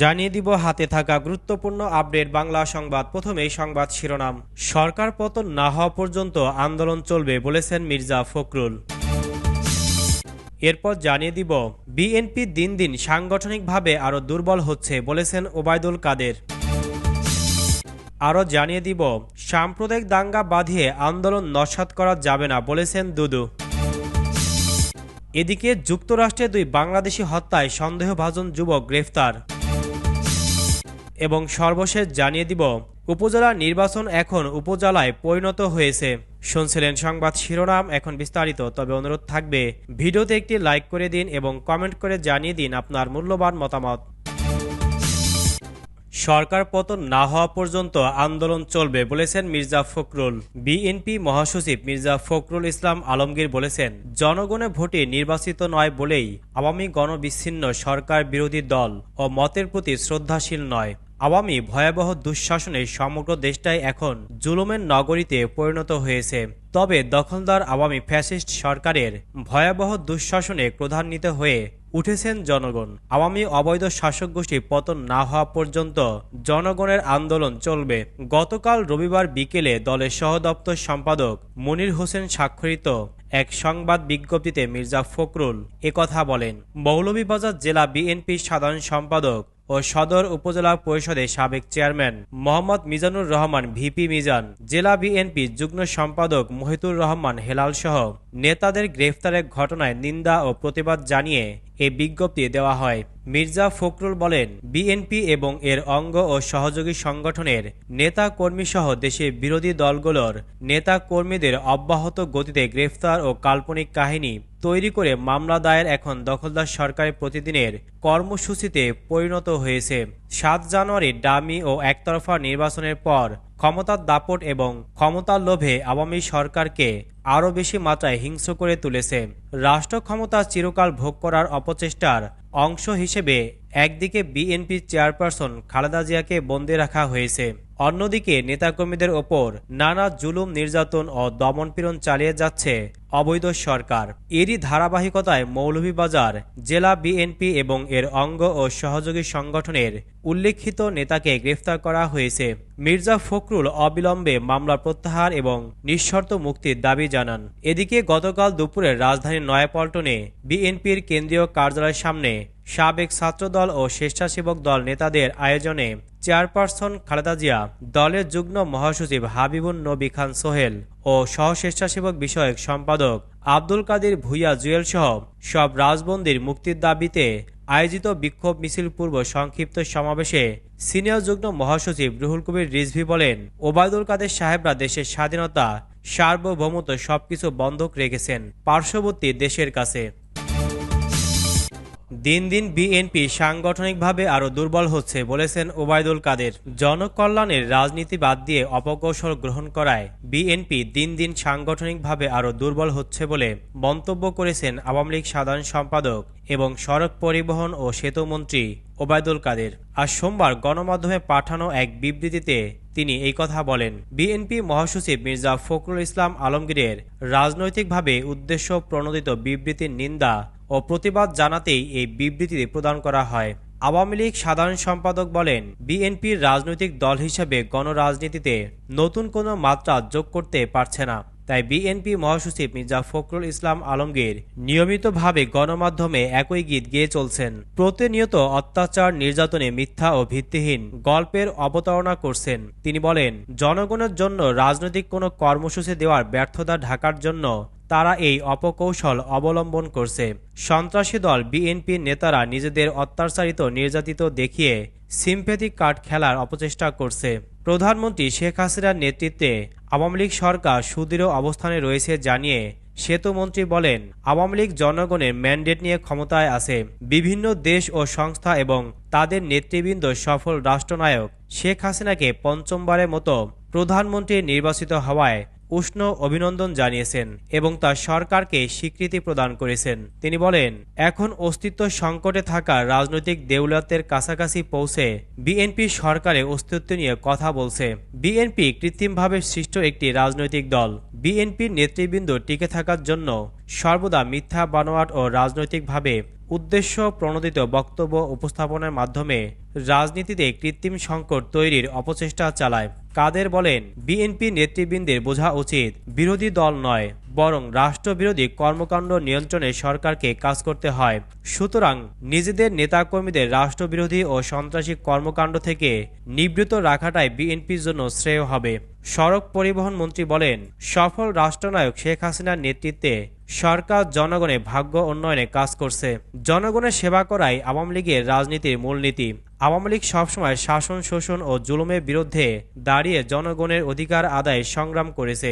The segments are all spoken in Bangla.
জানিয়ে দিব হাতে থাকা গুরুত্বপূর্ণ আপডেট বাংলা সংবাদ। প্রথমেই সংবাদ শিরোনাম। সরকার পতন না হওয়া পর্যন্ত আন্দোলন চলবে বলেছেন মির্জা ফখরুল। এরপর জানিয়ে দিব, বিএনপি দিন দিন সাংগঠনিকভাবে আরও দুর্বল হচ্ছে বলেছেন ওবায়দুল কাদের। আরও জানিয়ে দিব, সাম্প্রদায়িক দাঙ্গা বাঁধিয়ে আন্দোলন নস্বাত করা যাবে না বলেছেন দুদু। এদিকে যুক্তরাষ্ট্রে দুই বাংলাদেশি হত্যায় সন্দেহভাজন যুবক গ্রেফতার। এবং সর্বশেষ জানিয়ে দিব, উপজেলা নির্বাচন এখন উপজেলায় পরিণত হয়েছে। শুনছিলেন সংবাদ শিরোনাম, এখন বিস্তারিত, তবে অনুরোধ থাকবে, ভিডিওতে একটি লাইক করে দিন এবং কমেন্ট করে জানিয়ে দিন আপনার মূল্যবান মতামত। সরকার পতন না হওয়া পর্যন্ত আন্দোলন চলবে বলেছেন মির্জা ফখরুল। বিএনপি মহাসচিব মির্জা ফখরুল ইসলাম আলমগীর বলেছেন, জনগণে ভোটে নির্বাচিত নয় বলেই আওয়ামী গণবিচ্ছিন্ন সরকার বিরোধী দল ও মতের প্রতি শ্রদ্ধাশীল নয়। আওয়ামী ভয়াবহ দুঃশাসনে সমগ্র দেশটাই এখন জুলুমের নগরীতে পরিণত হয়েছে। তবে দখলদার আওয়ামী ফ্যাসিস্ট সরকারের ভয়াবহ দুঃশাসনে প্রধান্বিত হয়ে উঠেছেন জনগণ। আওয়ামী অবৈধ শাসক গোষ্ঠী পতন না হওয়া পর্যন্ত জনগণের আন্দোলন চলবে। গতকাল রবিবার বিকেলে দলের সহদপ্তর সম্পাদক মনির হোসেন স্বাক্ষরিত এক সংবাদ বিজ্ঞপ্তিতে মির্জা ফখরুল একথা বলেন। মৌলভীবাজার জেলা বিএনপির সাধারণ সম্পাদক ও সদর উপজেলা পরিষদের সাবেক chairman Mohammad Mizanur Rahman V P Mizan, জেলা বিএনপি যুগ্ম সম্পাদক মহিতুর রহমান হেলাল সহ নেতাদের গ্রেফতারের ঘটনায় নিন্দা ও প্রতিবাদ জানিয়ে এ বিজ্ঞপ্তি দেওয়া হয়। মির্জা ফখরুল বলেন, বিএনপি এবং এর অঙ্গ ও সহযোগী সংগঠনের নেতা কর্মী সহ দেশের বিরোধী দলগুলোর নেতা কর্মীদের অব্যাহত গতিতে গ্রেফতার ও কাল্পনিক কাহিনী তৈরি করে মামলা দায়ের এখন দখলদার সরকারের প্রতিদিনের কর্মসূচিতে পরিণত হয়েছে। সাত জানুয়ারি ডামি ও একতরফা নির্বাচনের পর ক্ষমতার দাপট এবং ক্ষমতার লোভে আওয়ামী সরকারকে আরও বেশি মাত্রায় হিংস্র করে তুলেছে। রাষ্ট্র ক্ষমতা চিরকাল ভোগ করার অপচেষ্টার অংশ হিসেবে একদিকে বিএনপি চেয়ারপারসন খালেদা জিয়াকে বন্দী রাখা হয়েছে। অন্যদিকে নেতাকর্মীদের ওপর নানা জুলুম, নির্যাতন ও দমনপীড়ন চালিয়ে যাচ্ছে অবৈধ সরকার। এরই ধারাবাহিকতায় মৌলভীবাজার জেলা বিএনপি এবং এর অঙ্গ ও সহযোগী সংগঠনের উল্লেখিত নেতাকে গ্রেফতার করা হয়েছে। মির্জা ফখরুল অবিলম্বে মামলা প্রত্যাহার এবং নিঃশর্ত মুক্তির দাবি জানান। এদিকে গতকাল দুপুরে রাজধানীর নয়াপল্টনে বিএনপির কেন্দ্রীয় কার্যালয়ের সামনে সাবেক ছাত্রদল ও স্বেচ্ছাসেবক দল নেতাদের আয়োজনে চেয়ারপারসন খালেদা জিয়া, দলের যুগ্ম মহাসচিব হাবিবুন নবী খান সোহেল ও সহ স্বেচ্ছাসেবক বিষয়ক সম্পাদক আব্দুল কাদের ভুইয়া জুয়েল সহ সব রাজবন্দির মুক্তির দাবিতে আয়োজিত বিক্ষোভ মিছিল পূর্ব সংক্ষিপ্ত সমাবেশে সিনিয়র যুগ্ম মহাসচিব রুহুল কবির রিজভি বলেন, ওবায়দুল কাদের সাহেবরা দেশের স্বাধীনতা, সার্বভৌমত্ব সবকিছু বন্ধক রেখেছেন, পার্শ্ববর্তী দেশের কাছে। দিন দিন বিএনপি সাংগঠনিকভাবে আরও দুর্বল হচ্ছে বলেছেন ওবায়দুল কাদের। জনকল্যাণের রাজনীতি বাদ দিয়ে অপকৌশল গ্রহণ করায় বিএনপি দিন দিন সাংগঠনিকভাবে আরও দুর্বল হচ্ছে বলে মন্তব্য করেছেন আওয়ামী লীগ সাধারণ সম্পাদক এবং সড়ক পরিবহন ও সেতুমন্ত্রী ওবায়দুল কাদের। আজ সোমবার গণমাধ্যমে পাঠানো এক বিবৃতিতে তিনি এই কথা বলেন। বিএনপি মহাসচিব মির্জা ফখরুল ইসলাম আলমগীরের রাজনৈতিকভাবে উদ্দেশ্য প্রণোদিত বিবৃতির নিন্দা ও প্রতিবাদ জানাতেই এই বিবৃতি প্রদান করা হয়। আওয়ামী লীগ সাধারণ সম্পাদক বলেন, বিএনপির রাজনৈতিক দল হিসেবে গণরাজনীতিতে নতুন কোনো মাত্রা যোগ করতে পারছে না। তাই বিএনপি মহাসচিব মির্জা ফখরুল ইসলাম আলমগীর নিয়মিতভাবে গণমাধ্যমে একই গীত গেয়ে চলছেন। প্রতিনিয়ত অত্যাচার, নির্যাতনে মিথ্যা ও ভিত্তিহীন গল্পের অবতারণা করছেন। তিনি বলেন, জনগণের জন্য রাজনৈতিক কোনো কর্মসূচি দেওয়ার ব্যর্থতা ঢাকার জন্য তারা এই অপকৌশল অবলম্বন করছে। সন্ত্রাসী দল বিএনপির নেতারা নিজেদের অত্যাচারিত নির্যাতিত দেখিয়ে সিম্পেথিক কার্ড খেলার অপচেষ্টা করছে। প্রধানমন্ত্রী শেখ হাসিনার নেতৃত্বে আওয়ামী লীগ সরকার সুদৃঢ় অবস্থানে রয়েছে জানিয়ে সেতুমন্ত্রী বলেন, আওয়ামী লীগ জনগণের ম্যান্ডেট নিয়ে ক্ষমতায় আছে। বিভিন্ন দেশ ও সংস্থা এবং তাদের নেতৃবৃন্দ সফল রাষ্ট্রনায়ক শেখ হাসিনাকে পঞ্চমবারের মতো প্রধানমন্ত্রী নির্বাচিত হওয়ায় উষ্ণ অভিনন্দন জানিয়েছেন এবং তার সরকারকে স্বীকৃতি প্রদান করেছেন। তিনি বলেন, এখন অস্তিত্ব সংকটে থাকা রাজনৈতিক দেউলাতের কাছাকাছি পৌঁছে বিএনপি সরকারে অস্তিত্ব নিয়ে কথা বলছে। বিএনপি কৃত্রিমভাবে সৃষ্ট একটি রাজনৈতিক দল। বিএনপির নেতৃবৃন্দ টিকে থাকার জন্য সর্বদা মিথ্যা, বানোয়াট ও রাজনৈতিকভাবে উদ্দেশ্য প্রণোদিত বক্তব্য উপস্থাপনের মাধ্যমে রাজনীতিতে কৃত্রিম সংকট তৈরির অপচেষ্টা চালায়। কাদের বলেন, বিএনপি নেতৃবৃন্দের বোঝা উচিত, বিরোধী দল নয়। বরং রাষ্ট্রবিরোধী কর্মকাণ্ড নিয়ন্ত্রণে সরকারকে কাজ করতে হয়। সুতরাং নিজেদের নেতাকর্মীদের রাষ্ট্রবিরোধী ও সন্ত্রাসী কর্মকাণ্ড থেকে নিবৃত রাখাটাই বিএনপির জন্য শ্রেয় হবে। সড়ক পরিবহন মন্ত্রী বলেন, সফল রাষ্ট্রনায়ক শেখ হাসিনার নেতৃত্বে সরকার জনগণের ভাগ্য উন্নয়নে কাজ করছে। জনগণের সেবা করাই আওয়ামী লীগের রাজনীতির মূলনীতি আওয়ামী লীগ সবসময় শাসন, শোষণ ও জুলুমের বিরুদ্ধে দাঁড়িয়ে জনগণের অধিকার আদায়ে সংগ্রাম করেছে।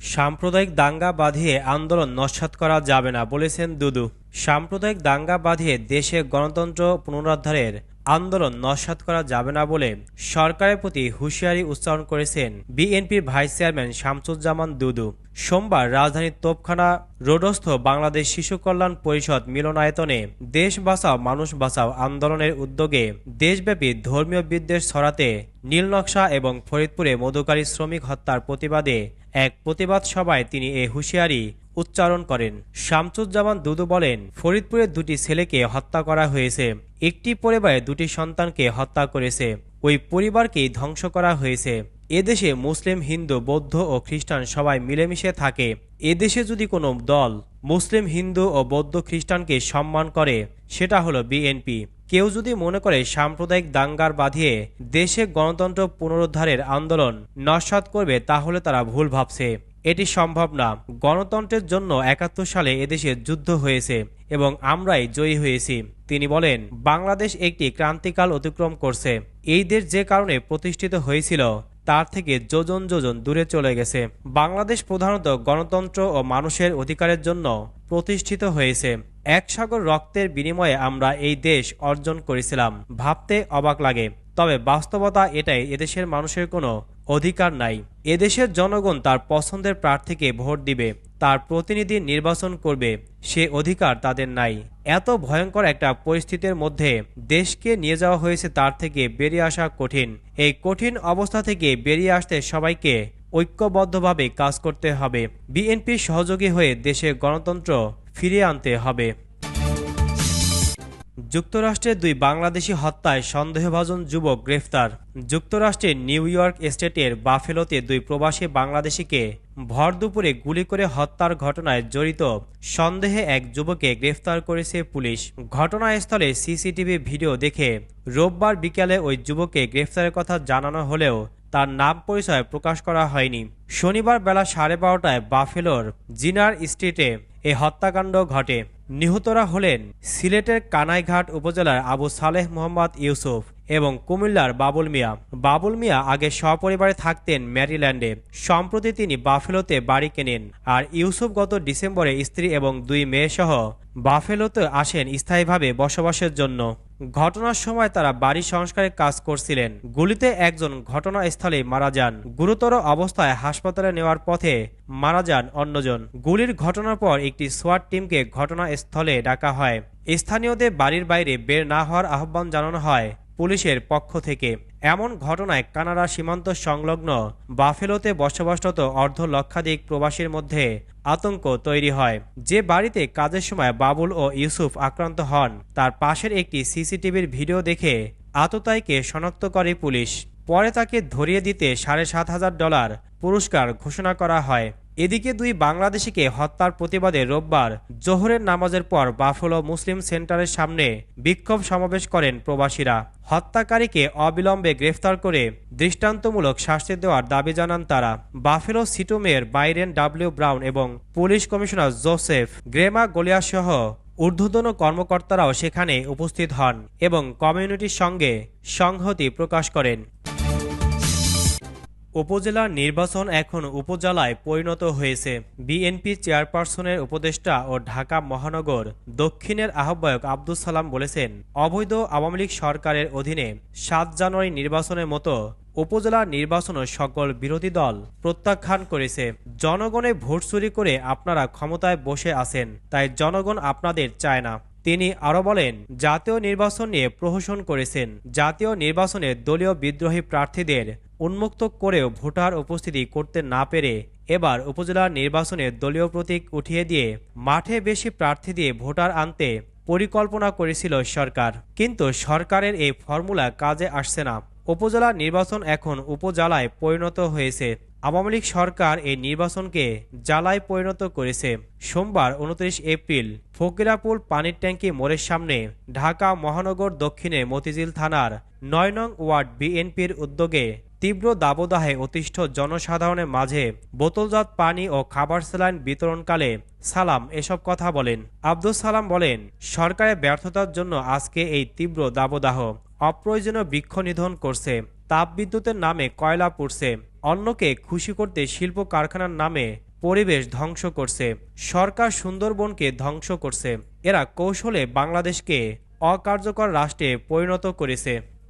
সাম্প্রদায়িক দাঙ্গা বাঁধিয়ে আন্দোলন নস্যাৎ করা যাবে না, বলেছেন দুদু। সাম্প্রদায়িক দাঙ্গা বাঁধিয়ে দেশে গণতন্ত্র পুনরুদ্ধারের আন্দোলন নস্যাৎ করা যাবে না বলে সরকারের প্রতি হুঁশিয়ারি উচ্চারণ করেছেন বিএনপির ভাইস চেয়ারম্যান শামসুজ্জামান দুদু। সোমবার রাজধানীর তোপখানা রোডস্থ বাংলাদেশ শিশু কল্যাণ পরিষদ মিলনায়তনে দেশ বাঁচাও, মানুষ বাঁচাও আন্দোলনের উদ্যোগে দেশব্যাপী ধর্মীয় বিদ্বেষ ছড়াতে নীলনকশা এবং ফরিদপুরে মধুকারী শ্রমিক হত্যার প্রতিবাদে এক প্রতিবাদ সভায় তিনি এ হুঁশিয়ারি উচ্চারণ করেন। শামসুজ্জামান দুদু বলেন ফরিদপুরে দুটি ছেলেকে হত্যা করা হয়েছে। একটি পরিবারে দুটি সন্তানকে হত্যা করেছে। ওই পরিবারকেই ধ্বংস করা হয়েছে। এদেশে মুসলিম, হিন্দু, বৌদ্ধ ও খ্রিস্টান সবাই মিলেমিশে থাকে। এদেশে যদি কোনো দল মুসলিম, হিন্দু ও বৌদ্ধ খ্রিস্টানকে সম্মান করে, সেটা হলো বিএনপি। কেউ যদি মনে করে সাম্প্রদায়িক দাঙ্গার বাঁধিয়ে দেশে গণতন্ত্র পুনরুদ্ধারের আন্দোলন নস্বাত করবে, তাহলে তারা ভুল ভাবছে। এটি সম্ভব না। গণতন্ত্রের জন্য একাত্তর সালে এদেশে যুদ্ধ হয়েছে এবং আমরাই জয়ী হয়েছি। তিনি বলেন, বাংলাদেশ একটি ক্রান্তিকাল অতিক্রম করছে। এই দেশ যে কারণে প্রতিষ্ঠিত হয়েছিল, তার থেকে যোজন যোজন দূরে চলে গেছে। বাংলাদেশ প্রধানত গণতন্ত্র ও মানুষের অধিকারের জন্য প্রতিষ্ঠিত হয়েছে। এক সাগর রক্তের বিনিময়ে আমরা এই দেশ অর্জন করেছিলাম। ভাবতে অবাক লাগে। তবে বাস্তবতা এটাই, এদেশের মানুষের কোনো অধিকার নাই। এদেশের জনগণ তার পছন্দের প্রার্থীকে ভোট দিবে, তার প্রতিনিধি নির্বাচন করবে, সে অধিকার তাদের নাই। এত ভয়ঙ্কর একটা পরিস্থিতির মধ্যে দেশকে নিয়ে যাওয়া হয়েছে তার থেকে বেরিয়ে আসা কঠিন। এই কঠিন অবস্থা থেকে বেরিয়ে আসতে সবাইকে ঐক্যবদ্ধভাবে কাজ করতে হবে। বিএনপির সহযোগী হয়ে দেশে গণতন্ত্র ফিরিয়ে আনতে হবে। যুক্তরাষ্ট্রের দুই বাংলাদেশি হত্যায় সন্দেহভাজন যুবক গ্রেফতার। যুক্তরাষ্ট্রের নিউ ইয়র্ক স্টেটের বাফেলোতে দুই প্রবাসী বাংলাদেশিকে ভর দুপুরে গুলি করে হত্যার ঘটনায় জড়িত সন্দেহে এক যুবককে গ্রেফতার করেছে পুলিশ। ঘটনাস্থলে সিসিটিভি ভিডিও দেখে রোববার বিকেলে ওই যুবককে গ্রেফতারের কথা জানানো হলেও তার নাম পরিচয় প্রকাশ করা হয়নি। শনিবার বেলা সাড়ে বারোটায় বাফেলোর জিনার স্ট্রিটে এ হত্যাকাণ্ড ঘটে। নিহতরা হলেন সিলেটের কানাইঘাট উপজেলার আবু সালেহ মোহাম্মদ ইউসুফ এবং কুমিল্লার বাবুল মিয়া। বাবুল মিয়া আগে সপরিবারে থাকতেন ম্যারিল্যান্ডে। সম্প্রতি তিনি বাফেলোতে বাড়ি কেনেন। আর ইউসুফ গত ডিসেম্বরে স্ত্রী এবং দুই মেয়েসহ বাফেলোতে আসেন স্থায়ীভাবে বসবাসের জন্য। ঘটনার সময় তারা বাড়ি সংস্কারের কাজ করছিলেন। গুলিতে একজন ঘটনাস্থলে মারা যান। গুরুতর অবস্থায় হাসপাতালে নেওয়ার পথে মারা যান অন্যজন। গুলির ঘটনার পর একটি সোয়াট টিমকে ঘটনাস্থলে ডাকা হয়। স্থানীয়দের বাড়ির বাইরে বের না হওয়ার আহ্বান জানানো হয় পুলিশের পক্ষ থেকে। এমন ঘটনায় কানাডা সীমান্ত সংলগ্ন বাফেলোতে বসবাসরত অর্ধ লক্ষাধিক প্রবাসীর মধ্যে আতঙ্ক তৈরি হয়। যে বাড়িতে কাজের সময় বাবুল ও ইউসুফ আক্রান্ত হন, তার পাশের একটি সিসিটিভির ভিডিও দেখে আততায়ীকে শনাক্ত করে পুলিশ। পরে তাকে ধরিয়ে দিতে সাড়ে সাত হাজার ডলার পুরস্কার ঘোষণা করা হয়। এদিকে দুই বাংলাদেশিকে হত্যার প্রতিবাদে রোববার জোহরের নামাজের পর বাফলো মুসলিম সেন্টারের সামনে বিক্ষোভ সমাবেশ করেন প্রবাসীরা। হত্যাকারীকে অবিলম্বে গ্রেফতার করে দৃষ্টান্তমূলক শাস্তি দেওয়ার দাবি জানান তারা। Buffalo city mayor Byron W Brown এবং police commissioner Joseph Gramaglia সহ ঊর্ধ্বতন কর্মকর্তারাও সেখানে উপস্থিত হন এবং কমিউনিটির সঙ্গে সংহতি প্রকাশ করেন। উপজেলার নির্বাচন এখন উপজেলায় পরিণত হয়েছে। বিএনপি চেয়ারপারসনের উপদেষ্টা ও ঢাকা মহানগর দক্ষিণের আহ্বায়ক আব্দুল সালাম বলেছেন, অবৈধ আওয়ামী লীগ সরকারের অধীনে সাত জানুয়ারি নির্বাচনের মতো উপজেলা নির্বাচনও সকল বিরোধী দল প্রত্যাখ্যান করেছে। জনগণে ভোট চুরি করে আপনারা ক্ষমতায় বসে আছেন, তাই জনগণ আপনাদের চায় না। তিনি আরও বলেন, জাতীয় নির্বাচন নিয়ে প্রহসন করেছেন। জাতীয় নির্বাচনে দলীয় বিদ্রোহী প্রার্থীদের উন্মুক্ত করেও ভোটার উপস্থিতি করতে না পেরে এবার উপজেলা নির্বাচনে দলীয় প্রতীক উঠিয়ে দিয়ে মাঠে বেশি প্রার্থী দিয়ে ভোটার আনতে পরিকল্পনা করেছিল সরকার। কিন্তু সরকারের এই ফর্মুলা কাজে আসছে না। উপজেলা নির্বাচন এখন উপজেলায় পরিণত হয়েছে। আওয়ামী লীগ সরকার এই নির্বাচনকে জ্বালায় পরিণত করেছে। সোমবার উনত্রিশ এপ্রিল ফকিরাপুল পানির ট্যাঙ্কি মোড়ের সামনে ঢাকা মহানগর দক্ষিণে মতিঝিল থানার নয় নং ওয়ার্ড বিএনপির উদ্যোগে তীব্র দাবদাহে অতিষ্ঠ জনসাধারণের মাঝে বোতলজাত পানি ও খাবার স্যালাইন বিতরণকালে সালাম এসব কথা বলেন। আব্দুল সালাম বলেন, সরকারের ব্যর্থতার জন্য আজকে এই তীব্র দাবদাহ অপ্রয়োজনীয় বৃক্ষ নিধন করছে। তাপবিদ্যুতের নামে কয়লা পুড়ছে। অন্যকে খুশি করতে শিল্প কারখানার নামে পরিবেশ ধ্বংস করছে, সরকার সুন্দরবনকে ধ্বংস করছে। এরা কৌশলে বাংলাদেশকে অকার্যকর রাষ্ট্রে পরিণত করেছে।